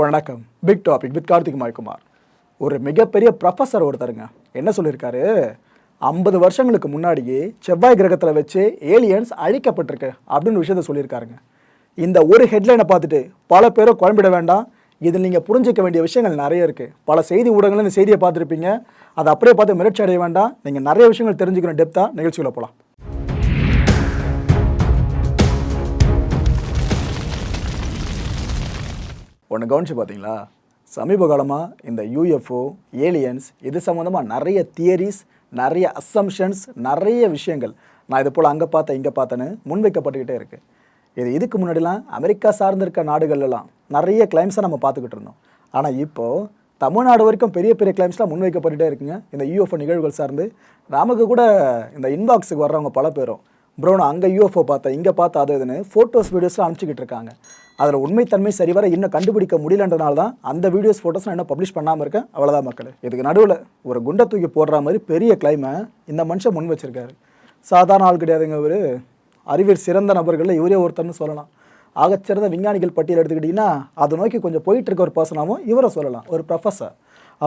வணக்கம். Big topic with Karthik Maikumar. ஒரு மிகப்பெரிய ப்ரொஃபஸர் ஒருத்தருங்க. என்ன சொல்லியிருக்காரு ஐம்பது வருஷங்களுக்கு முன்னாடியே செவ்வாய் கிரகத்தில் வச்சு ஏலியன்ஸ் அழிக்கப்பட்டிருக்கு அப்படின்னு விஷயத்த சொல்லியிருக்காருங்க இந்த ஒரு ஹெட்லைனை பார்த்துட்டு பல பேரும் குழம்பிட வேண்டாம். இதில் நீங்கள் புரிஞ்சிக்க வேண்டிய விஷயங்கள் நிறைய இருக்குது பல செய்தி ஊடகங்கள் இந்த செய்தியை பார்த்துருப்பீங்க. அதை அப்படியே பார்த்து மிரட்சி அடைய வேண்டாம். நீங்கள் நிறைய விஷயங்கள் தெரிஞ்சுக்கணும் டெப்த்தாக நிகழ்ச்சியில் போகலாம் ஒன்று கவனிச்சு பார்த்தீங்களா சமீப காலமாக இந்த யூஎஃப்ஓ ஏலியன்ஸ் இது சம்மந்தமாக நிறைய தியரிஸ் நிறைய அசம்ஷன்ஸ் நிறைய விஷயங்கள் நான் இது போல் அங்கே பார்த்தேன் இங்கே பார்த்தேன்னு முன்வைக்கப்பட்டுக்கிட்டே இருக்குது இது இதுக்கு முன்னாடிலாம் அமெரிக்கா சார்ந்திருக்க நாடுகள்லாம் நிறைய கிளைம்ஸை நம்ம பார்த்துக்கிட்டு இருந்தோம். ஆனால் இப்போது தமிழ்நாடு வரைக்கும் பெரிய பெரிய கிளைம்ஸ்லாம் முன்வைக்கப்பட்டுகிட்டே இருக்குங்க. இந்த யூஎஃப்ஓ நிகழ்வுகள் சார்ந்து நமக்கு கூட இந்த இன்பாக்ஸுக்கு வர்றவங்க பல பேரும் ப்ரோ நான் அங்கே யூஎஃப்ஓ பார்த்தேன் இங்கே பார்த்தா அது இதுன்னு ஃபோட்டோஸ் வீடியோஸ்லாம் அனுப்பிச்சிக்கிட்டு இருக்காங்க. அதில் உண்மைத்தன்மை சரிவர இன்னும் கண்டுபிடிக்க முடியலன்றனால தான் அந்த வீடியோஸ் ஃபோட்டோஸ் நான் இன்னும் பப்ளிஷ் பண்ணாமல் இருக்கேன். அவ்வளோதான் மக்கள். இதுக்கு நடுவில் ஒரு குண்டை தூக்கி போடுற மாதிரி பெரிய கிளைமை இந்த மனுஷன் முன் வச்சிருக்காரு. சாதாரண ஆள் கிடையாதுங்க இவர். அறிவியல் சிறந்த நபர்களில் இவரே ஒருத்தர்னு சொல்லலாம். ஆகச்சிறந்த விஞ்ஞானிகள் பட்டியல் எடுத்துக்கிட்டிங்கன்னா அதை நோக்கி கொஞ்சம் போயிட்டு இருக்க ஒரு பர்சனாகவும் இவரை சொல்லலாம். ஒரு ப்ரொஃபஸர்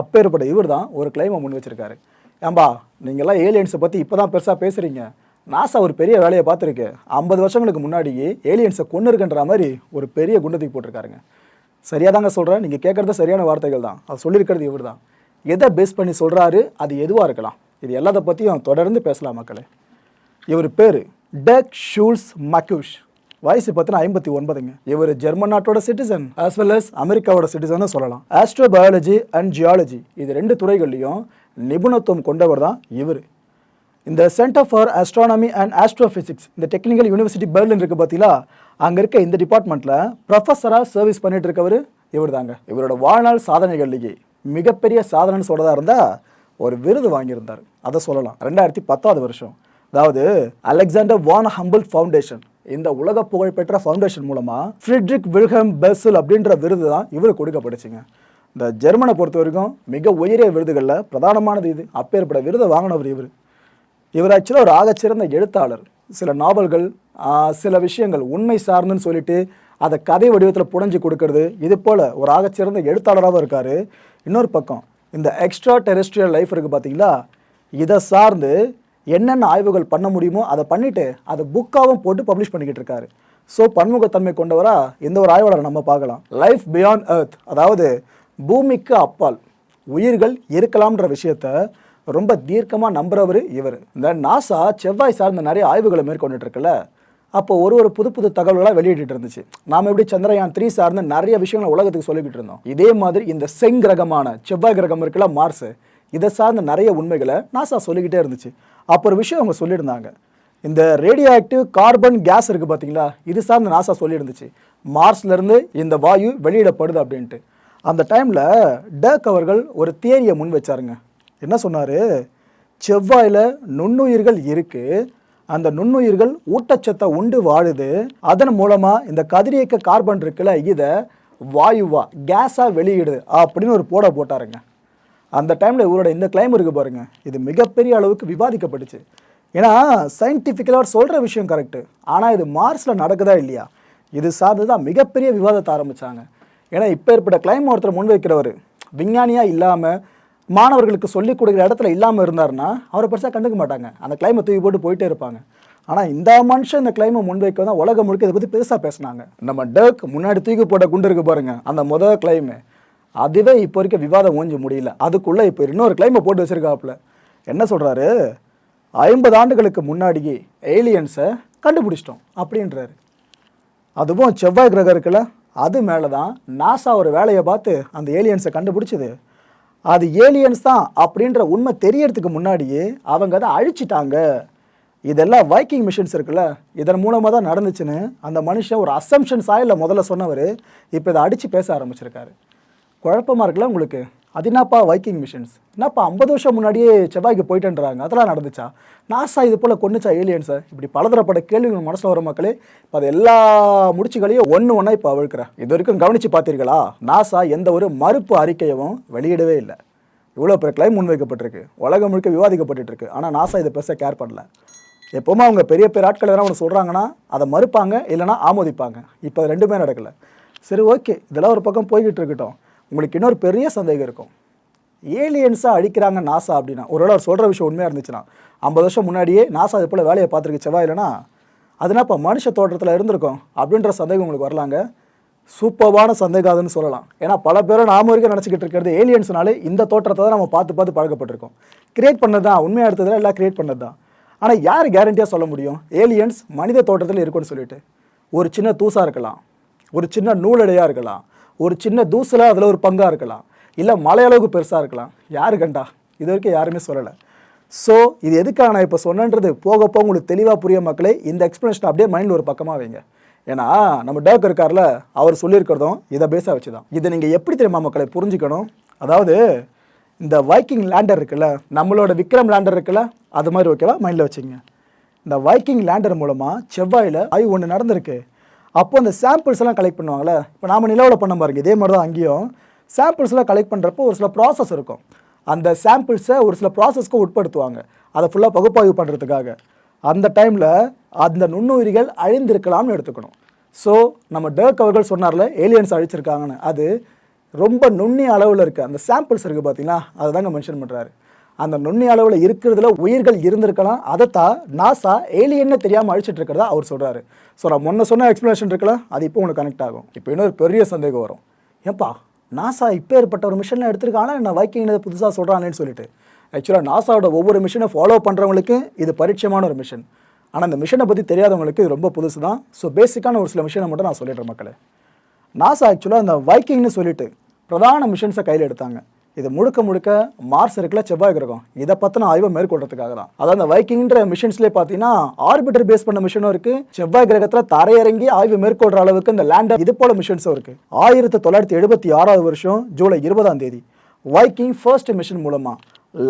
அப்பேற்பட்ட இவர் தான் ஒரு கிளைமை முன் வச்சிருக்காரு. ஏம்பா நீங்கள்லாம் ஏலியன்ஸை பற்றி இப்போ தான் பெருசாக பேசுகிறீங்க நாசா ஒரு பெரிய வேலையை பார்த்துருக்கு. ஐம்பது வருஷங்களுக்கு முன்னாடியே ஏலியன்ஸை கொண்டு இருக்குன்ற மாதிரி ஒரு பெரிய குண்டத்துக்கு போட்டிருக்காருங்க. சரியாக தாங்க சொல்கிறேன் நீங்கள் கேட்குறது சரியான வார்த்தைகள் தான். அது சொல்லியிருக்கிறது இவர் தான். எதை பேஸ் பண்ணி சொல்கிறாரு அது எதுவாக இருக்கலாம். இது எல்லாத்த பற்றியும் தொடர்ந்து பேசலாம் மக்களே. இவர் பேர் டக் ஷூல்ஸ் மக்யூஷ். வயசு பார்த்தீங்கன்னா ஐம்பத்தி ஒன்பதுங்க. இவர் ஜெர்மன் நாட்டோட சிட்டிசன் ஆஸ் வெல் அஸ் அமெரிக்காவோட சிட்டிசன் சொல்லலாம். ஆஸ்ட்ரோ பயாலஜி அண்ட் ஜியாலஜி இது ரெண்டு துறைகள்லையும் நிபுணத்துவம் கொண்டவர் தான் இவர். இந்த centre for astronomy and astrophysics இந்த டெக்னிக்கல் யூனிவர்சிட்டி பெர்லின் இருக்குது பார்த்தீங்களா அங்கே இருக்க இந்த டிபார்ட்மெண்ட்டில் ப்ரொஃபஸராக சர்வீஸ் பண்ணிட்டு இருக்கவர் இவர் தாங்க இவரோட வாழ்நாள் சாதனைகள்லேயே மிகப்பெரிய சாதனைன்னு சொல்கிறதா இருந்தால் ஒரு விருது வாங்கியிருந்தார். அதை சொல்லலாம். ரெண்டாயிரத்தி பத்தாவது வருஷம். அதாவது அலெக்சாண்டர் வான் ஹம்பிள் ஃபவுண்டேஷன். இந்த உலக புகழ்பெற்ற ஃபவுண்டேஷன் மூலமாக ஃப்ரிட்ரிக் வில்ஹம் பெர்சல் அப்படின்ற விருது தான் இவருக்கு கொடுக்கப்பட்டுச்சுங்க. இந்த ஜெர்மனை பொறுத்த வரைக்கும் மிக உயரிய விருதுகளில் பிரதானமானது இது. அப்பேற்பட்ட விருதை வாங்கினவர் இவர். இவர் ஆக்சுவலாக ஒரு ஆகச்சிறந்த எழுத்தாளர். சில நாவல்கள் சில விஷயங்கள் உண்மை சார்ந்துன்னு சொல்லிட்டு அதை கதை வடிவத்தில் புடைஞ்சு கொடுக்கறது இது போல் ஒரு ஆகச்சிறந்த எழுத்தாளராகவும் இருக்கார். இன்னொரு பக்கம் இந்த எக்ஸ்ட்ரா டெரெஸ்ட்ரியல் லைஃப் இருக்குது பார்த்தீங்களா இதை சார்ந்து என்னென்ன ஆய்வுகள் பண்ண முடியுமோ அதை பண்ணிவிட்டு அதை புக்காகவும் போட்டு பப்ளிஷ் பண்ணிக்கிட்டு இருக்காரு. ஸோ பன்முகத்தன்மை கொண்டவராக இந்த ஒரு ஆய்வாளரை நம்ம பார்க்கலாம். லைஃப் பியாண்ட் எர்த் அதாவது பூமிக்கு அப்பால் உயிர்கள் இருக்கலாம்ன்ற விஷயத்தை ரொம்ப தீர்க்கமாக நம்புறவர் இவர். இந்த நாசா செவ்வாய் சார்ந்த நிறைய ஆய்வுகளை மேற்கொண்டுட்டு இருக்குல்ல அப்போ ஒரு ஒரு புது புது தகவல்களாக வெளியிட்டு இருந்துச்சு நாம் எப்படி சந்திரயான் த்ரீ சார்ந்த நிறைய விஷயங்களை உலகத்துக்கு சொல்லிக்கிட்டு இருந்தோம் இதே மாதிரி இந்த செங்கிரகமான செவ்வாய் கிரகம் இருக்குல்ல மார்ஸ் இதை சார்ந்த நிறைய உண்மைகளை நாசா சொல்லிக்கிட்டே இருந்துச்சு. அப்போ ஒரு விஷயம் அவங்க சொல்லியிருந்தாங்க. இந்த ரேடியோ ஆக்டிவ் கார்பன் கேஸ் இருக்குது பார்த்தீங்களா? இது சார்ந்து நாசா சொல்லியிருந்துச்சு. மார்ஸ்லேருந்து இந்த வாயு வெளியிடப்படுது அப்படின்ட்டு. அந்த டைமில் டேக் அவர்கள் ஒரு தியரியை முன் வச்சாருங்க. என்ன சொன்னார்? செவ்வாயில் நுண்ணுயிர்கள் இருக்குது அந்த நுண்ணுயிர்கள் ஊட்டச்சத்தை உண்டு வாழுது. அதன் மூலமாக இந்த கதிரியக்க கார்பன் இருக்குல்ல இதை வாயுவாக கேஸாக வெளியிடுது அப்படின்னு ஒரு போட போட்டாருங்க. அந்த டைமில் இவரோட இந்த கிளைம் இருக்கு பாருங்க. இது மிகப்பெரிய அளவுக்கு விவாதிக்கப்பட்டுச்சு. ஏன்னா சயின்டிஃபிக்கலாக சொல்கிற விஷயம் கரெக்டு ஆனால் இது மார்ஸில் நடக்குதா இல்லையா? இது சார்ந்து தான் மிகப்பெரிய விவாதத்தை ஆரம்பித்தாங்க ஏன்னா இப்போ ஏற்பட்ட கிளைம் ஒருத்தர் முன்வைக்கிறவர். விஞ்ஞானியாக இல்லாமல் மாணவர்களுக்கு சொல்லிக் கொடுக்குற இடத்துல இல்லாமல் இருந்தாருன்னா அவரை பெருசாக கண்டுக்க மாட்டாங்க. அந்த கிளைமை தூக்கி போட்டு போயிட்டே இருப்பாங்க. ஆனால் இந்த மனுஷன் இந்த கிளைமை முன்வைக்க தான் உலகம் முழுக்க இதை பற்றி பெருசாக பேசுனாங்க. நம்ம டர்க் முன்னாடி தூக்கி போட்ட குண்டு இருக்கு பாருங்க அந்த முதல் கிளைமு அதுவே இப்போ வரைக்கும் விவாதம் ஓஞ்சி முடியல. அதுக்குள்ளே இப்போ இன்னொரு கிளைமை போட்டு வச்சிருக்காப்புல. என்ன சொல்கிறாரு ஐம்பது ஆண்டுகளுக்கு முன்னாடியே ஏலியன்ஸை கண்டுபிடிச்சிட்டோம் அப்படின்றாரு. அதுவும் செவ்வாய் கிரகம் இருக்குல்ல அது மேலே தான் நாசா ஒரு வேலையை பார்த்து அந்த ஏலியன்ஸை கண்டுபிடிச்சது. அது ஏலியன்ஸ் தான் அப்படின்ற உண்மை தெரியறதுக்கு முன்னாடியே அவங்க அதை அழிச்சிட்டாங்க. இதெல்லாம் வைக்கிங் மிஷின்ஸ் இருக்குல்ல இதன் மூலமாக தான் நடந்துச்சுன்னு அந்த மனுஷன் ஒரு அசம்ஷன் இல்லை முதல்ல சொன்னவர் இப்போ இதை அடித்து பேச ஆரம்பிச்சிருக்காரு. குழப்பமாக இருக்குல்ல உங்களுக்கு? அது என்னப்பா வைக்கிங் மிஷின்ஸ் என்னப்பா ஐம்பது வருஷம் முன்னாடியே செவ்வாய்க்கு போயிட்டுன்றாங்க. அதெல்லாம் நடந்துச்சா? நாசா இது போல் கொண்டுச்சா ஏலியன்ஸை இப்படி பலதரப்பட்ட கேள்விகள் மனசில் வர மக்களே இப்போ அது எல்லா முடிச்சுகளையும் ஒன்று ஒன்றா இப்போ அவிழ்க்கிறேன் இது வரைக்கும் கவனித்து பார்த்தீர்களா நாசா எந்த ஒரு மறுப்பு அறிக்கையவும் வெளியிடவே இல்லை. இவ்வளோ பெரிய கிளைம் முன்வைக்கப்பட்டிருக்கு. உலகம் முழுக்க விவாதிக்கப்பட்டுட்டு இருக்கு ஆனால் நாசா இதை பெருசாக கேர் பண்ணல. எப்போவுமே அவங்க பெரிய பெரிய ஆட்கள் எதனா ஒன்று சொல்கிறாங்கன்னா அதை மறுப்பாங்க இல்லைனா ஆமோதிப்பாங்க. இப்போ அது ரெண்டுமே நடக்கல. சரி ஓகே இதெல்லாம் ஒரு பக்கம் போய்கிட்டு இருக்கட்டும். உங்களுக்கு இன்னொரு பெரிய சந்தேகம் இருக்கும். ஏலியன்ஸாக அழிக்கிறாங்க நாசா அப்படின்னா ஒருவேளை அவர் சொல்கிற விஷயம் உண்மையாக இருந்துச்சுன்னா ஐம்பது வருஷம் முன்னாடியே நாசா அது போல் வேலையை பார்த்துருக்கு செவ்வாய் இல்லைனா அதுனா இப்போ மனுஷ தோற்றத்தில் இருந்திருக்கும் அப்படின்ற சந்தேகம் உங்களுக்கு வரலாங்க. சூப்பர்வான சந்தேகம் அதுன்னு சொல்லலாம். ஏன்னா பல பேரும் நாம வரைக்கும் நினச்சிக்கிட்டு இருக்கிறது ஏலியன்ஸ்னாலே இந்த தோற்றத்தை தான் நம்ம பார்த்து பார்த்து பழக்கப்பட்டிருக்கோம். கிரியேட் பண்ணது தான் உண்மையாக எடுத்ததில் எல்லாம் கிரியேட் பண்ணது தான் ஆனால் யார் கேரண்டியாக சொல்ல முடியும்? ஏலியன்ஸ் மனித தோற்றத்தில் இருக்கும்னு சொல்லிட்டு. ஒரு சின்ன தூசாக இருக்கலாம். ஒரு சின்ன நூலடையாக இருக்கலாம். ஒரு சின்ன தூசில் அதில் ஒரு பங்காக இருக்கலாம். இல்லை மலையளவுக்கு பெருசாக இருக்கலாம். யாரு கண்டா? இது வரைக்கும் யாருமே சொல்லலை. ஸோ இது எதுக்காக நான் இப்போ சொன்னன்றது போக போக உங்களுக்கு தெளிவாக புரிய மக்களே இந்த எக்ஸ்ப்ளனேஷன் அப்படியே மைண்டில் ஒரு பக்கமாக வைங்க. ஏன்னா நம்ம டேக் இருக்கார்ல அவர் சொல்லியிருக்கிறதும் இதை பேஸாக வச்சு தான் இதை நீங்கள் எப்படி தெரியுமா மக்களை புரிஞ்சுக்கணும்? அதாவது இந்த வைக்கிங் லேண்டர் இருக்குல்ல நம்மளோட விக்ரம் லேண்டர் இருக்குல்ல அது மாதிரி ஓகேவா மைண்டில் வச்சுங்க இந்த வைக்கிங் லேண்டர் மூலமாக செவ்வாயில் ஆய்வு ஒன்று நடந்திருக்கு. அப்போ அந்த சாம்பிள்ஸ் எல்லாம் கலெக்ட் பண்ணுவாங்கல்ல? இப்போ நாம நிலவில் பண்ண பாருங்க இதே மாதிரி தான் அங்கேயும். சாம்பிள்ஸ் எல்லாம் கலெக்ட் பண்ணுறப்போ ஒரு சில ப்ராசஸ் இருக்கும். அந்த சாம்பிள்ஸை ஒரு சில ப்ராசஸ்க்கு உட்படுத்துவாங்க. அதை ஃபுல்லாக பகுப்பாய்வு பண்ணுறதுக்காக அந்த டைமில் அந்த நுண்ணுயிரிகள் அழிந்திருக்கலாம்னு எடுத்துக்கணும். ஸோ நம்ம டர்க் அவர்கள் சொன்னார்ல ஏலியன்ஸ் அழிச்சிருக்காங்கன்னு. அது ரொம்ப நுண்ணிய அளவில் இருக்குது அந்த சாம்பிள்ஸ் இருக்குது பார்த்தீங்களா அதை தாங்க மென்ஷன் பண்ணுறாரு அந்த நுண்ணி அளவில் இருக்கிறதுல உயிர்கள் இருந்திருக்கலாம். அதைத்தான் நாசா ஏலியன்னு தெரியாமல் அழிச்சிட்டு இருக்கிறதா அவர் சொல்கிறாரு ஸோ நான் முன்ன சொன்ன எக்ஸ்ப்ளனேஷன் இருக்குல்ல அது இப்போ உனக்கு கனெக்ட் ஆகும். இப்போ இன்னொரு பெரிய சந்தேகம் வரும். ஏப்பா நாசா இப்போ ஏற்பட்ட ஒரு மிஷனில் எடுத்திருக்கானா நான் வைக்கிங் புதுசாக சொல்கிறானேன்னு சொல்லிட்டு. ஆக்சுவலாக நாசாவோட ஒவ்வொரு மிஷனை ஃபாலோ பண்ணுறவங்களுக்கு இது பரிச்சயமான ஒரு மிஷன் ஆனால் அந்த மிஷனை பற்றி தெரியாதவங்களுக்கு இது ரொம்ப புதுசு தான் ஸோ பேசிக்கான ஒரு சில மிஷனை மட்டும் நான் சொல்லிடுறேன் மக்களே. நாசா ஆக்சுவலாக அந்த வைக்கிங்னு சொல்லிட்டு பிரதான மிஷன்ஸை கையில் எடுத்தாங்க. இது முழுக்க முழுக்க மார்ஸ் இருக்குல்ல செவ்வாய் கிரகம். இதை பற்றின ஆய்வை மேற்கொள்றதுக்காக தான். அதாவது அந்த வைக்கிங்ன்ற மிஷன்ஸ்லேயே பார்த்தீங்கன்னா ஆர்பிட்டர் பேஸ் பண்ண மிஷனும் இருக்கு. செவ்வாய் கிரகத்தில் தரையிறங்கி ஆய்வு மேற்கொள்கிற அளவுக்கு இந்த லேண்டர் இது போல மிஷன்ஸும் இருக்கு. ஆயிரத்தி தொள்ளாயிரத்தி எழுபத்தி ஆறாவது வருஷம் ஜூலை இருபதாம் தேதி வைக்கிங் ஃபர்ஸ்ட் மிஷன் மூலமாக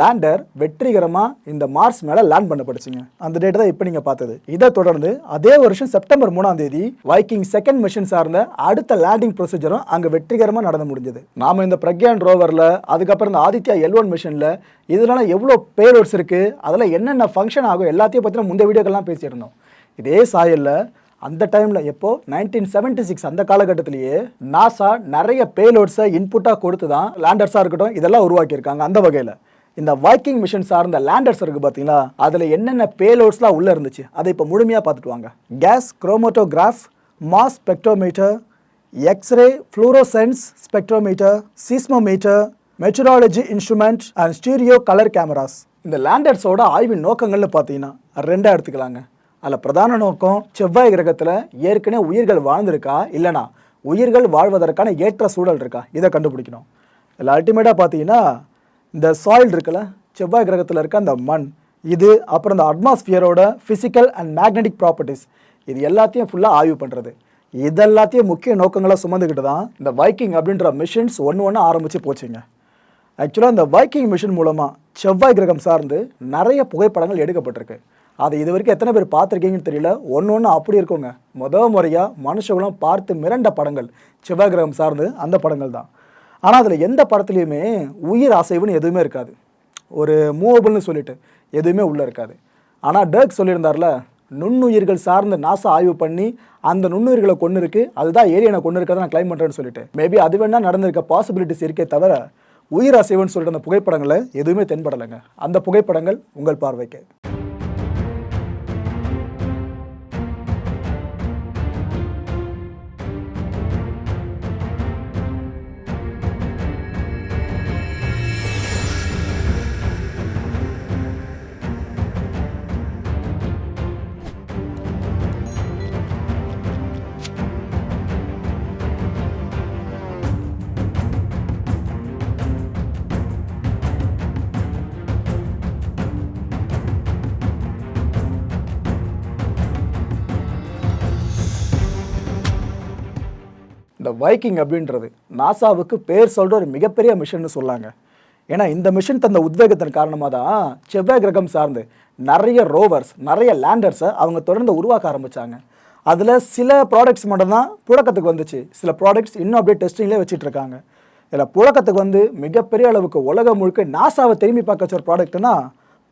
லேண்டர் வெற்றிகரமாக இந்த மார்ஸ் மேலே லேண்ட் பண்ணப்படுச்சுங்க அந்த டேட் தான் இப்போ நீங்கள் பார்த்தது. இதை தொடர்ந்து அதே வருஷம் செப்டம்பர் மூணாம் தேதி வைக்கிங் செகண்ட் மிஷன் சார்ந்த அடுத்த லேண்டிங் ப்ரொசீஜரும் அங்கே வெற்றிகரமாக நடந்து முடிஞ்சது. நாம இந்த பிரக்யான் ரோவரில் அதுக்கப்புறம் இந்த ஆதித்யா எல் ஒன் மிஷனில் இதனால எவ்வளோ பேலோட்ஸ் இருக்குது அதில் என்னென்ன ஃபங்க்ஷன் ஆகும் எல்லாத்தையும் பற்றின முந்தைய வீடியோக்கள்லாம் பேசியிருந்தோம். இதே சாயலில் அந்த டைமில் எப்போ? நைன்டீன் செவன்டி சிக்ஸ் அந்த காலகட்டத்திலேயே நாசா நிறைய பேலோட்ஸை இன்புட்டாக கொடுத்து தான் லேண்டர்ஸாக இருக்கட்டும் இதெல்லாம் உருவாக்கியிருக்காங்க அந்த வகையில். இந்த வாக்கிங் மிஷின் சார்ந்த லேண்டர்ஸ் இருக்குது பார்த்தீங்களா அதில் என்னென்ன பேலோட்ஸ்லாம் உள்ளே இருந்துச்சு? அதை இப்போ முழுமையாக பார்த்துட்டு வாங்க. Gas chromatograph mass spectrometer X-ray fluorescence spectrometer seismometer meteorology instrument and stereo colour cameras இந்த லேண்டர்ஸோட ஆய்வின் நோக்கங்கள்னு பார்த்தீங்கன்னா ரெண்டாக எடுத்துக்கலாங்க. அதில் பிரதான நோக்கம் செவ்வாய் கிரகத்தில் ஏற்கனவே உயிர்கள் வாழ்ந்திருக்கா இல்லைனா உயிர்கள் வாழ்வதற்கான ஏற்ற சூழல் இருக்கா? இதை கண்டுபிடிக்கணும். இதில் அல்டிமேட்டாக பார்த்தீங்கன்னா இந்த சாயில் இருக்குல்ல செவ்வாய் கிரகத்தில் இருக்க அந்த மண் இது அப்புறம் இந்த அட்மாஸ்பியரோட ஃபிசிக்கல் அண்ட் மேக்னெட்டிக் ப்ராப்பர்ட்டிஸ் இது எல்லாத்தையும் ஃபுல்லாக ஆய்வு பண்ணுறது இதெல்லாத்தையும் முக்கிய நோக்கங்களை சுமந்துக்கிட்டு தான் இந்த வைக்கிங் அப்படின்ற மிஷின்ஸ் ஒன்று ஒன்று ஆரம்பித்து போச்சுங்க. ஆக்சுவலாக இந்த வைக்கிங் மிஷின் மூலமாக செவ்வாய் கிரகம் சார்ந்து நிறைய புகைப்படங்கள் எடுக்கப்பட்டிருக்கு. அதை இது வரைக்கும் எத்தனை பேர் பார்த்துருக்கீங்கன்னு தெரியல. ஒன்று ஒன்று அப்படி இருக்குங்க. முத முறையாக மனுஷங்களும் பார்த்து மிரண்ட படங்கள் செவ்வாய் கிரகம் சார்ந்து அந்த படங்கள் தான். ஆனால் அதில் எந்த படத்துலையுமே உயிர் அசைவுன்னு எதுவுமே இருக்காது. ஒரு மூவபிள்னு சொல்லிட்டு எதுவுமே உள்ளே இருக்காது. ஆனால் டர்க் சொல்லியிருந்தார்ல நுண்ணுயிர்கள் சார்ந்த நாசா ஆய்வு பண்ணி அந்த நுண்ணுயிர்களை கொண்டு இருக்கு. அதுதான் ஏரியனை கொண்டு இருக்கிறத நான் கிளைம் பண்ணுறேன்னு சொல்லிட்டு. மேபி அது வேணா நடந்திருக்க பாசிபிலிட்டிஸ் இருக்கே தவிர உயிர் அசைவுன்னு சொல்லிட்டு அந்த புகைப்படங்களை எதுவுமே தென்படலைங்க. அந்த புகைப்படங்கள் உங்கள் பார்வைக்கு. வைக்கிங் அப்படின்றது நாசாவுக்கு பேர் சொல்கிற ஒரு மிகப்பெரிய மிஷன் சொல்லாங்க. ஏன்னா இந்த மிஷன் தந்த உத்வேகத்தின் காரணமாக தான் செவ்வாய் கிரகம் சார்ந்து நிறைய ரோவர்ஸ் நிறைய லேண்டர்ஸை அவங்க தொடர்ந்து உருவாக்க ஆரம்பித்தாங்க அதில் சில ப்ராடக்ட்ஸ் மட்டும்தான் புழக்கத்துக்கு வந்துச்சு. சில ப்ராடக்ட்ஸ் இன்னும் அப்படியே டெஸ்டிங்லேயே வச்சுட்ருக்காங்க. இதில் புழக்கத்துக்கு வந்து மிகப்பெரிய அளவுக்கு உலகம் முழுக்க நாசாவை திரும்பி பார்க்க வச்ச ஒரு ப்ராடக்ட்னா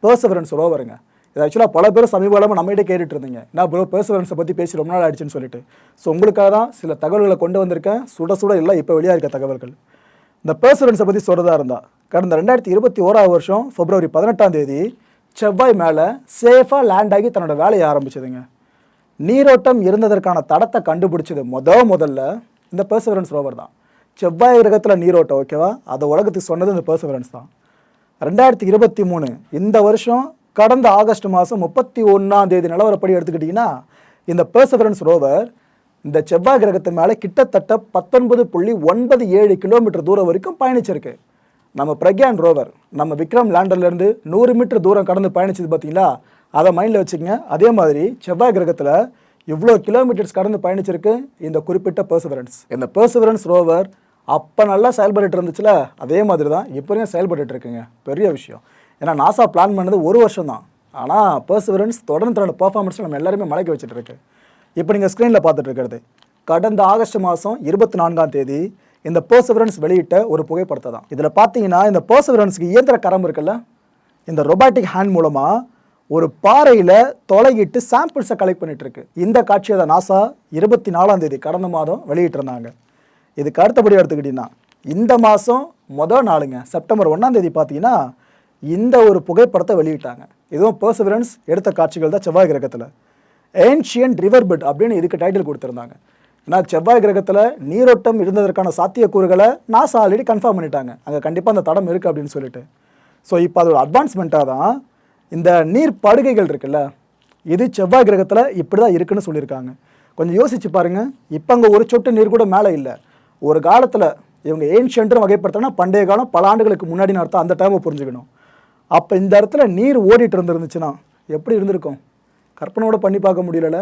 பர்சவரன்ஸ் ரோவருங்க இது ஆக்சுவலாக பல பேர் சமீப காலமாக நம்மகிட்ட கேட்டுட்டு இருந்தீங்க. நான் ப்ரோ பர்சவரன்ஸை பற்றி பேசி ரொம்ப நாள் ஆயிடுச்சுன்னு சொல்லிட்டு. ஸோ உங்களுக்காக தான் சில தகவல்களை கொண்டு வந்திருக்கேன். சுட சுட இல்லை இப்போ வெளியாக இருக்க தகவல்கள். இந்த பர்சவரன்ஸை பற்றி சொல்கிறதா இருந்தால் கடந்த ரெண்டாயிரத்தி இருபத்தி ஓராவது வருஷம் பிப்ரவரி பதினெட்டாம் தேதி செவ்வாய் மேலே சேஃபாக லேண்ட் ஆகி தன்னோட வேலையை ஆரம்பிச்சதுங்க. நீரோட்டம் இருந்ததற்கான தடத்தை கண்டுபிடிச்சது முத முதல்ல இந்த பர்சவரன்ஸ் ரோவர் தான். செவ்வாய் கிரகத்தில் நீரோட்டம் ஓகேவா அதை உலகத்துக்கு சொன்னது இந்த பர்சவரன்ஸ் தான். ரெண்டாயிரத்தி இருபத்தி மூணு இந்த வருஷம் கடந்த ஆகஸ்ட் மாதம் முப்பத்தி ஒன்றாம் தேதி நிலவரப்படி எடுத்துக்கிட்டிங்கன்னா இந்த பெர்சவரன்ஸ் ரோவர் இந்த செவ்வாய் கிரகத்தின் மேலே கிட்டத்தட்ட பத்தொன்பது புள்ளி ஒன்பது ஏழு கிலோமீட்டர் தூரம் வரைக்கும் பயணிச்சிருக்கு. நம்ம பிரக்யான் ரோவர் நம்ம விக்ரம் லேண்டர்லேருந்து நூறு மீட்டர் தூரம் கடந்து பயணிச்சது பார்த்தீங்களா? அதை மைண்டில் வச்சுக்கங்க. அதே மாதிரி செவ்வாய் கிரகத்தில் இவ்வளோ கிலோமீட்டர்ஸ் கடந்து பயணிச்சிருக்கு இந்த குறிப்பிட்ட பர்சவரன்ஸ் இந்த பர்சவரன்ஸ் ரோவர் அப்போ நல்லா செயல்பட்டு இருந்துச்சுல? அதே மாதிரி தான் இப்போயும் செயல்பட்டு இருக்குங்க. பெரிய விஷயம். ஏன்னா நாசா பிளான் பண்ணது ஒரு வருஷம் தான் ஆனால் பெர்சவரன்ஸ் தொடர்ந்து தன்னோட பர்ஃபார்மன்ஸ் நம்ம எல்லாருமே மலைக்க வச்சுட்டு இருக்கு இப்போ நீங்கள் ஸ்க்ரீனில் பார்த்துட்டு இருக்கிறது கடந்த ஆகஸ்ட் மாதம் இருபத்தி நான்காம் தேதி இந்த பெர்சவரன்ஸ் வெளியிட்ட ஒரு புகைப்படத்தை தான் இதில் பார்த்தீங்கன்னா இந்த பர்சவரன்ஸுக்கு இயந்திர கரம் இருக்குல்ல? இந்த ரொபாட்டிக் ஹேண்ட் மூலமாக ஒரு பாறையில் தொலைகிட்டு சாம்பிள்ஸை கலெக்ட் பண்ணிட்டு இருக்கு இந்த காட்சியை தான் நாசா இருபத்தி நாலாம் தேதி கடந்த மாதம் வெளியிட்டிருந்தாங்க. இதுக்கு அடுத்தபடி எடுத்துக்கிட்டிங்கன்னா இந்த மாதம் மொதல் நாளுங்க செப்டம்பர் ஒன்றாம் தேதி பார்த்தீங்கன்னா இந்த ஒரு புகைப்படத்தை வெளியிட்டாங்க. இதுவும் பர்சவரன்ஸ் எடுத்த காட்சிகள் தான் செவ்வாய் கிரகத்தில். ஏன்ஷியன் ரிவர் பெட் அப்படின்னு இதுக்கு டைட்டில் கொடுத்துருந்தாங்க. ஏன்னா செவ்வாய் கிரகத்தில் நீரோட்டம் இருந்ததற்கான சாத்தியக்கூறுகளை நாசா ஆல்ரெடி கன்ஃபார்ம் பண்ணிட்டாங்க. அங்கே கண்டிப்பாக அந்த தடம் இருக்குது அப்படின்னு சொல்லிட்டு. ஸோ இப்போ அதோட அட்வான்ஸ்மெண்ட்டாக தான் இந்த நீர் படுகைகள் இருக்குல்ல இது செவ்வாய் கிரகத்தில் இப்படி தான் இருக்குன்னு சொல்லியிருக்காங்க. கொஞ்சம் யோசிச்சு பாருங்கள் இப்போ அங்கே ஒரு சொட்டு நீர் கூட மேலே இல்லை. ஒரு காலத்தில் இவங்க ஏன்ஷியன்ட்னு வகைப்படுத்தினா பண்டைய காலம் பல ஆண்டுகளுக்கு முன்னாடி அர்த்தம் அந்த டைமை புரிஞ்சுக்கணும். அப்போ இந்த இடத்துல நீர் ஓடிட்டு இருந்துருந்துச்சுன்னா எப்படி இருந்திருக்கும்? கற்பனோட பண்ணி பார்க்க முடியல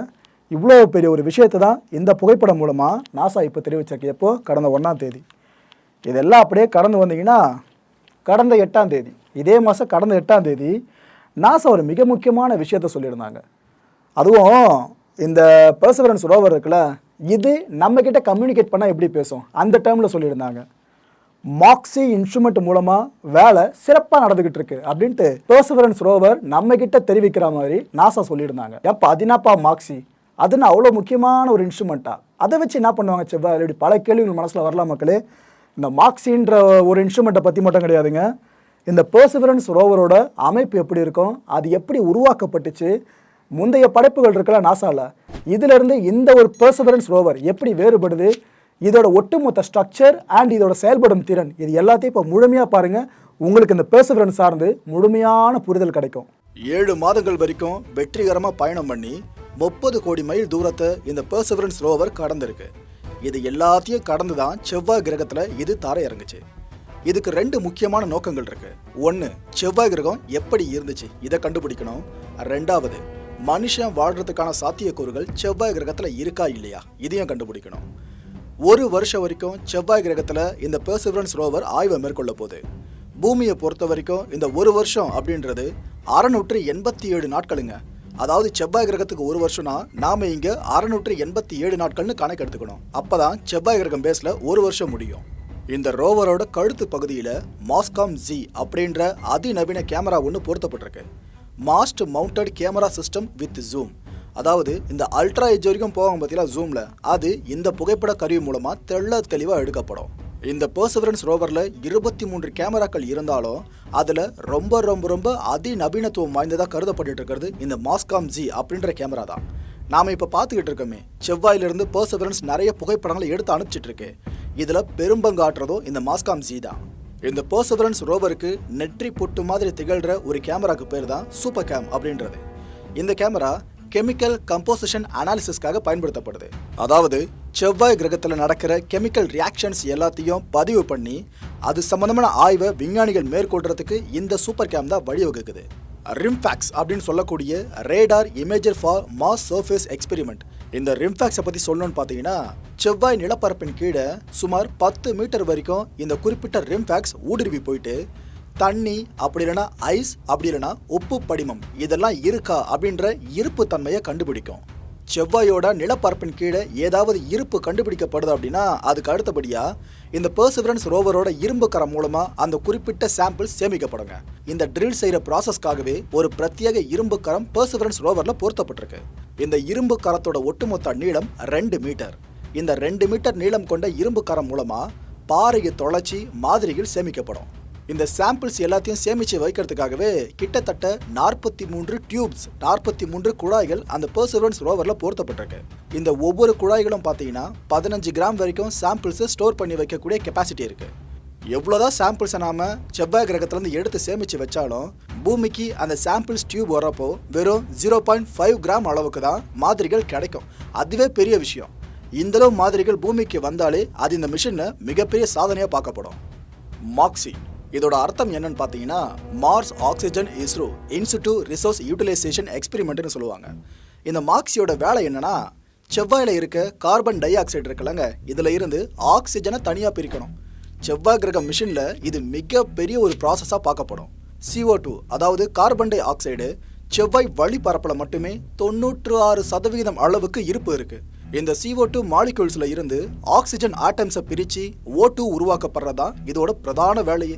இவ்வளோ பெரிய ஒரு விஷயத்தை தான் இந்த புகைப்படம் மூலமாக நாசா இப்போ தெரிவிச்சிருக்கு. எப்போ? கடந்த ஒன்றாம் தேதி. இதெல்லாம் அப்படியே கடந்து வந்தீங்கன்னா கடந்த எட்டாம் தேதி. இதே மாதம் கடந்த எட்டாம் தேதி நாசா ஒரு மிக முக்கியமான விஷயத்த சொல்லியிருந்தாங்க. அதுவும் இந்த பர்சவரன்ஸ் ரோவர் இருக்குல்ல இது நம்மக்கிட்ட கம்யூனிகேட் பண்ணால் எப்படி பேசும்? அந்த டைமில் சொல்லியிருந்தாங்க. மாக்ஸி இன்ஸ்ட்ருமெண்ட் மூலமாக வேலை சிறப்பாக நடந்துக்கிட்டு இருக்கு அப்படின்ட்டு பெர்சவரன்ஸ் ரோவர் நம்ம கிட்ட தெரிவிக்கிற மாதிரி நாசா சொல்லியிருந்தாங்க. எப்போ அதினாப்பா மாக்ஸி அதுன்னு அவ்வளோ முக்கியமான ஒரு இன்ஸ்ட்ருமெண்ட்டா அதை வச்சு என்ன பண்ணுவாங்க செவ்வாய்? இப்படி பல கேள்விகள் மனசில் வரலாம் மக்களே. இந்த மாக்ஸின்ற ஒரு இன்ஸ்ட்ருமெண்ட்டை பற்றி மட்டும் கிடையாதுங்க. இந்த பெர்சவரன்ஸ் ரோவரோட அமைப்பு எப்படி இருக்கும்? அது எப்படி உருவாக்கப்பட்டுச்சு? முந்தைய படைப்புகள் இருக்கல நாசாவில் இதிலிருந்து இந்த ஒரு பெர்சவரன்ஸ் ரோவர் எப்படி வேறுபடுது? இதோட ஒட்டுமொத்த ஸ்ட்ரக்சர் அண்ட் இதோட செயல்படும் திறன். இது எல்லாத்தையும் இப்போ முழுமையாக பாருங்கள் உங்களுக்கு இந்த பேசுகிறன் சார்ந்து முழுமையான புரிதல் கிடைக்கும். ஏழு மாதங்கள் வரைக்கும் வெற்றிகரமாக பயணம் பண்ணி முப்பது கோடி மைல் தூரத்தை இந்த பர்சவரன்ஸ் ரோவர் கடந்திருக்கு. இது எல்லாத்தையும் கடந்து தான் செவ்வாய் கிரகத்தில் இது தர இறங்குச்சு. இதுக்கு ரெண்டு முக்கியமான நோக்கங்கள் இருக்கு. ஒன்று செவ்வாய் கிரகம் எப்படி இருந்துச்சு? இதை கண்டுபிடிக்கணும். ரெண்டாவது மனுஷன் வாழ்கிறதுக்கான சாத்தியக்கூறுகள் செவ்வாய் கிரகத்தில் இருக்கா இல்லையா? இதையும் கண்டுபிடிக்கணும். ஒரு வருஷம் வரைக்கும் செவ்வாய் கிரகத்தில் இந்த பெர்சிவரன்ஸ் ரோவர் ஆய்வை மேற்கொள்ள போகுது. பூமியை பொறுத்த வரைக்கும் இந்த ஒரு வருஷம் அப்படின்றது அறநூற்று எண்பத்தி ஏழு நாட்களுங்க. அதாவது செவ்வாய் கிரகத்துக்கு ஒரு வருஷம்னா நாம இங்க அறநூற்று எண்பத்தி ஏழு நாட்கள்னு கணக்கு எடுத்துக்கணும். அப்பதான் செவ்வாய் கிரகம் பேஸ்ல ஒரு வருஷம் முடியும். இந்த ரோவரோட கழுத்து பகுதியில மாஸ்காம் ஜி அப்படின்ற அதிநவீன கேமரா ஒன்று பொருத்தப்பட்டிருக்கு. Mast mounted camera system with zoom அதாவது இந்த அல்ட்ரா எஜ் வரைக்கும் போவாங்க பார்த்தீங்கன்னா ஜூமில் அது இந்த புகைப்பட கருவி மூலமாக தெள்ள தெளிவாக எடுக்கப்படும். இந்த பர்சவரன்ஸ் ரோவரில் இருபத்தி மூன்று கேமராக்கள் இருந்தாலும் அதில் ரொம்ப ரொம்ப ரொம்ப அதிநவீனத்துவம் வாய்ந்ததாக கருதப்பட்டு இருக்கிறது இந்த மாஸ்காம் ஜி அப்படின்ற கேமரா தான். நாம் இப்போ பார்த்துக்கிட்டு இருக்கோமே செவ்வாயிலிருந்து பர்சவரன்ஸ் நிறைய புகைப்படங்களை எடுத்து அனுப்பிச்சிட்ருக்கு இதில் பெரும்பங்காட்டுறதும் இந்த மாஸ்காம் ஜி தான். இந்த பர்சவரன்ஸ் ரோவருக்கு நெற்றி பொட்டு மாதிரி திகழ்கிற ஒரு கேமராக்கு பேர் தான் சூப்பர் கேம் அப்படின்றது. இந்த கேமரா கெமிக்கல் கம்போசிஷன் அனாலிசிஸ்க்காக பயன்படுத்தப்படுது. அதாவது செவ்வாய் கிரகத்தில் நடக்கிற கெமிக்கல் ரியாக்ஷன்ஸ் எல்லாத்தையும் பதிவு பண்ணி அது சம்பந்தமான ஆய்வை விஞ்ஞானிகள் மேற்கொள்றதுக்கு இந்த சூப்பர் கேம் தான் வழிவகுக்குது. ரிம்ஃபேக்ஸ் அப்படின்னு சொல்லக்கூடிய radar imager for Mars surface experiment இந்த ரிம்ஃபேக்ஸை பற்றி சொல்லணும்னு பார்த்தீங்கன்னா செவ்வாய் நிலப்பரப்பின் கீழே சுமார் பத்து மீட்டர் வரைக்கும் இந்த குறிப்பிட்ட ரிம்ஃபேக்ஸ் ஊடுருவி போயிட்டு தண்ணி அப்படி இல்லைன்னா ஐஸ் அப்படி இல்லைன்னா உப்பு படிமம். இதெல்லாம் இருக்கா அப்படின்ற இருப்பு தன்மையை கண்டுபிடிக்கும். செவ்வாயோட நிலப்பரப்பின் கீழே ஏதாவது இருப்பு கண்டுபிடிக்கப்படுது அப்படின்னா அதுக்கு அடுத்தபடியாக இந்த பர்சிவரன்ஸ் ரோவரோட இரும்பு கரம் மூலமாக அந்த குறிப்பிட்ட சாம்பிள் சேமிக்கப்படுங்க. இந்த ட்ரில் செய்கிற ப்ராசஸ்க்காகவே ஒரு பிரத்யேக இரும்பு கரம் பர்சிவரன்ஸ் ரோவரில் பொருத்தப்பட்டிருக்கு. இந்த இரும்பு கரத்தோட ஒட்டுமொத்த நீளம் ரெண்டு மீட்டர். இந்த ரெண்டு மீட்டர் நீளம் கொண்ட இரும்பு கரம் மூலமாக பாறையை தொலைச்சி மாதிரியில் சேமிக்கப்படும். இந்த சாம்பிள்ஸ் எல்லாத்தையும் சேமித்து வைக்கிறதுக்காகவே கிட்டத்தட்ட நாற்பத்தி மூன்று டியூப்ஸ் நாற்பத்தி மூன்று குழாய்கள் அந்த பர்சர்வன்ஸ் ரோவரில் பொருத்தப்பட்டிருக்கு. இந்த ஒவ்வொரு குழாய்களும் பார்த்தீங்கன்னா பதினஞ்சு கிராம் வரைக்கும் சாம்பிள்ஸை ஸ்டோர் பண்ணி வைக்கக்கூடிய கெப்பாசிட்டி இருக்குது எவ்வளோதான் சாம்பிள்ஸை நாம செவ்வாய் கிரகத்திலேருந்து எடுத்து சேமித்து வச்சாலும் பூமிக்கு அந்த சாம்பிள்ஸ் டியூப் வரப்போ வெறும் ஜீரோ பாயிண்ட் ஃபைவ் கிராம் அளவுக்கு தான் மாதிரிகள் கிடைக்கும். அதுவே பெரிய விஷயம். இந்தளவு மாதிரிகள் பூமிக்கு வந்தாலே அது இந்த மிஷினில் மிகப்பெரிய சாதனையாக பார்க்கப்படும். மாக்ஸி. இதோட அர்த்தம் என்னன்னு பார்த்தீங்கன்னா மார்ஸ் ஆக்சிஜன் இஸ்ரோ இன்ஸ்டியூ ரிசோர்ஸ் யூட்டிலைசேஷன் எக்ஸ்பெரிமெண்ட்னு சொல்லுவாங்க. இந்த மார்க்ஸியோட வேலை என்னன்னா செவ்வாயில் இருக்க கார்பன் டை ஆக்சைடு இருக்குல்லங்க இதில் இருந்து ஆக்சிஜனை தனியாக பிரிக்கணும். செவ்வாய் கிரக மிஷினில் இது மிகப்பெரிய ஒரு ப்ராசஸாக பார்க்கப்படும். சிஓ டூ அதாவது கார்பன் டை ஆக்சைடு செவ்வாய் வழிபரப்பில் மட்டுமே தொண்ணூற்று ஆறு சதவிகிதம் அளவுக்கு இருப்பு இருக்குது இந்த சிஓ டூ மாலிகூல்ஸில் இருந்து ஆக்சிஜன் ஆட்டம்ஸை பிரித்து ஓ டூ உருவாக்கப்படுறதா இதோட பிரதான வேலையே.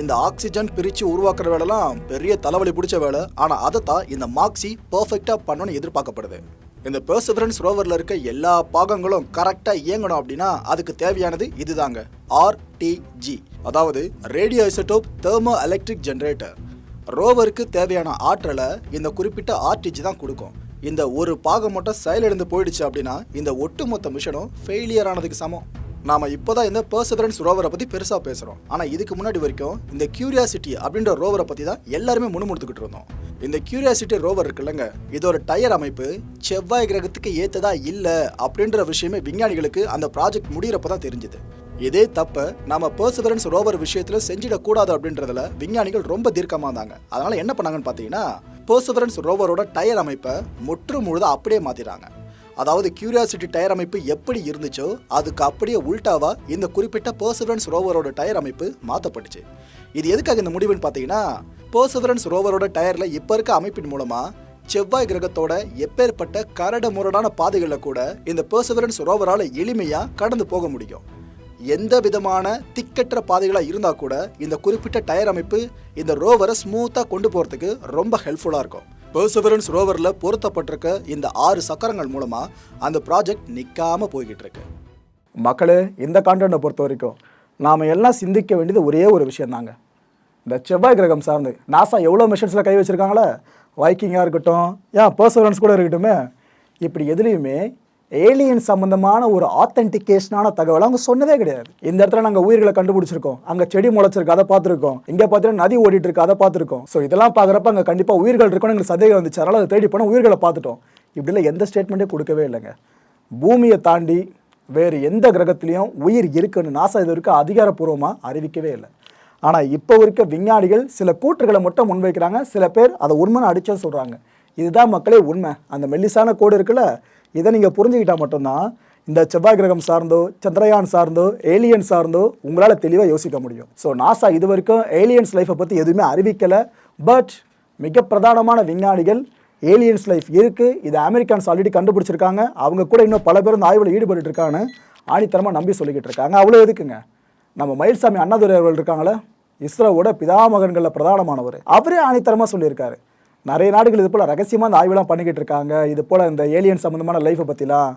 இந்த ஆக்சிஜன் பிரித்து உருவாக்குற வேலைலாம் பெரிய தலைவலி பிடிச்ச வேலை. ஆனால் அதை தான் இந்த மார்க்ஸி பர்ஃபெக்டாக பண்ணணும்னு எதிர்பார்க்கப்படுது. இந்த பெர்சிவரன்ஸ் ரோவரில் இருக்க எல்லா பாகங்களும் கரெக்டாக இயங்கணும் அப்படின்னா அதுக்கு தேவையானது இதுதாங்க. ஆர்டிஜி அதாவது radio isotope thermoelectric generator ரோவருக்கு தேவையான ஆற்றலை இந்த குறிப்பிட்ட ஆர்டிஜி தான் கொடுக்கும். இந்த ஒரு பாகம் மட்டும் செயலிழந்து போயிடுச்சு அப்படின்னா இந்த ஒட்டுமொத்த மிஷனும் ஃபெயிலியர் ஆனதுக்கு சமம். நாம இப்போதான் இந்த பர்சதரன்ஸ் ரோவரை பத்தி பெருசா பேசுறோம். ஆனா இதுக்கு முன்னாடி வரைக்கும் இந்த கியூரியாசிட்டி அப்படின்ற ரோவரை பத்தி தான் எல்லாருமே முணுமுணுத்துக்கிட்டு இருந்தோம். இந்த கியூரியாசிட்டி ரோவர் இருக்குல்லங்க இதோட டயர் அமைப்பு செவ்வாய் கிரகத்துக்கு ஏத்ததா இல்ல அப்படின்ற விஷயமே விஞ்ஞானிகளுக்கு அந்த ப்ராஜெக்ட் முடியிறப்ப தான் தெரிஞ்சுது. இதே தப்ப நாம பர்சதரன்ஸ் ரோவர் விஷயத்துல செஞ்சிடக்கூடாது அப்படின்றதுல விஞ்ஞானிகள் ரொம்ப தீர்க்கமா இருந்தாங்க. அதனால என்ன பண்ணாங்கன்னு பார்த்தீங்கன்னா பெர்சிவரன்ஸ் ரோவரோட டயர் அமைப்பை முற்று முழுத அப்படியே மாத்திட்டாங்க அதாவது கியூரியாசிட்டி டயர் அமைப்பு எப்படி இருந்துச்சோ அதுக்கு அப்படியே உல்டாவாக இந்த குறிப்பிட்ட பெர்சிவரன்ஸ் ரோவரோட டயர் அமைப்பு மாற்றப்பட்டுச்சு இது எதுக்காக இந்த முடிவுன்னு பார்த்தீங்கன்னா பெர்சிவரன்ஸ் ரோவரோட டயரில் இப்போ இருக்க அமைப்பின் மூலமாக செவ்வாய் கிரகத்தோட எப்பேற்பட்ட கரடு முரடான பாதைகளில் கூட இந்த பெர்சிவரன்ஸ் ரோவரால் எளிமையாக கடந்து போக முடியும். எந்த விதமான திக்கற்ற பாதைகளாக இருந்தால் கூட இந்த குறிப்பிட்ட டயர் அமைப்பு இந்த ரோவரை ஸ்மூத்தாக கொண்டு போகிறதுக்கு ரொம்ப ஹெல்ப்ஃபுல்லாக இருக்கும். பெர்சவரன்ஸ் ரோவரில் பொருத்தப்பட்டிருக்க இந்த ஆறு சக்கரங்கள் மூலமாக அந்த ப்ராஜெக்ட் நிற்காமல் போய்கிட்டு இருக்கு. மக்களே இந்த கான்டென்ட்டை பொறுத்த வரைக்கும் நாம் எல்லாம் சிந்திக்க வேண்டியது ஒரே ஒரு விஷயம் தாங்க இந்த செவ்வாய் கிரகம் சார்ந்து நாசா எவ்வளோ மிஷன்ஸில் கை வச்சுருக்காங்களே? வைக்கிங்காக இருக்கட்டும் ஏன் பர்சவரன்ஸ் கூட இருக்கட்டுமே? இப்படி எதுலேயுமே ஏலியன் சம்பந்தமான ஒரு ஆத்தென்டிகேஷனான தகவலை. அவங்க சொன்னதே கிடையாது. இந்த இடத்துல நாங்கள் உயிர்களை கண்டுபிடிச்சிருக்கோம். அங்கே செடி முளைச்சிருக்கு அதை பார்த்துருக்கோம். இங்கே பார்த்தீங்கன்னா நதி ஓடிட்டு இருக்கு அதை பார்த்துருக்கோம். ஸோ இதெல்லாம் பார்க்குறப்ப அங்கே கண்டிப்பாக உயிர்கள் இருக்கும்னு எங்களுக்கு சந்தேகம் வந்துச்சு. அதனால் அதை தேடி போனால் உயிர்களை பார்த்துட்டோம். இப்படிலாம் எந்த ஸ்டேட்மெண்ட்டே கொடுக்கவே இல்லைங்க. பூமியை தாண்டி வேறு எந்த கிரகத்திலையும் உயிர் இருக்குன்னு நாசா இது வரைக்கும் அதிகாரப்பூர்வமாக அறிவிக்கவே இல்லை. ஆனால் இப்போ இருக்க விஞ்ஞானிகள் சில கூற்றுகளை மட்டும் முன்வைக்கிறாங்க. சில பேர் அதை உண்மைன்னு அடிச்சா சொல்கிறாங்க இதுதான் மக்களே உண்மை. அந்த மெல்லிசான கோடு இருக்குல்ல இதை நீங்கள் புரிஞ்சுக்கிட்டால் மட்டும்தான் இந்த செவ்வாய் கிரகம் சார்ந்தோ சந்திரயான் சார்ந்தோ ஏலியன் சார்ந்தோ உங்களால் தெளிவாக யோசிக்க முடியும். ஸோ நாசா இது வரைக்கும் ஏலியன்ஸ் லைஃப்பை பற்றி எதுவுமே அறிவிக்கலை. பட் மிக பிரதானமான விஞ்ஞானிகள் ஏலியன்ஸ் லைஃப் இருக்குது இது அமெரிக்கான்ஸ் ஆல்ரெடி கண்டுபிடிச்சிருக்காங்க. அவங்க கூட இன்னும் பல பேர் இந்த ஆய்வில் ஈடுபட்டு இருக்காங்கன்னு ஆணித்தரமாக நம்பி சொல்லிக்கிட்டு இருக்காங்க. அவ்வளோ எதுக்குங்க? நம்ம மயில்சாமி அண்ணாதுரை அவர்கள் இருக்காங்களே? இஸ்ரோவோட பிதாமகன்களில் பிரதானமானவர். அவரே ஆணித்தரமாக சொல்லியிருக்காரு. நிறைய நாடுகள் இது போல் ரகசியமாக இந்த ஆய்வுலாம் பண்ணிக்கிட்டு இருக்காங்க. இது போல் இந்த ஏலியன் சம்மந்தமான லைஃப்பை பற்றிலாம்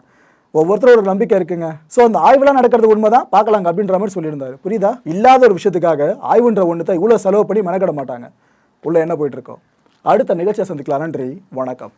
ஒவ்வொருத்தரும் ஒரு நம்பிக்கை இருக்குங்க. ஸோ அந்த ஆய்வுலாம் நடக்கிறது உண்மை தான் பார்க்கலாங்க அப்படின்ற மாதிரி சொல்லியிருந்தாரு. புரியுதா? இல்லாத ஒரு விஷயத்துக்காக ஆய்வுன்ற ஒன்று தான் இவ்வளோ செலவு பண்ணி மெனக்கிட மாட்டாங்க. உள்ளே என்ன போயிட்டுருக்கோம் அடுத்த நிகழ்ச்சியை சந்திக்கலாம். நன்றி. வணக்கம்.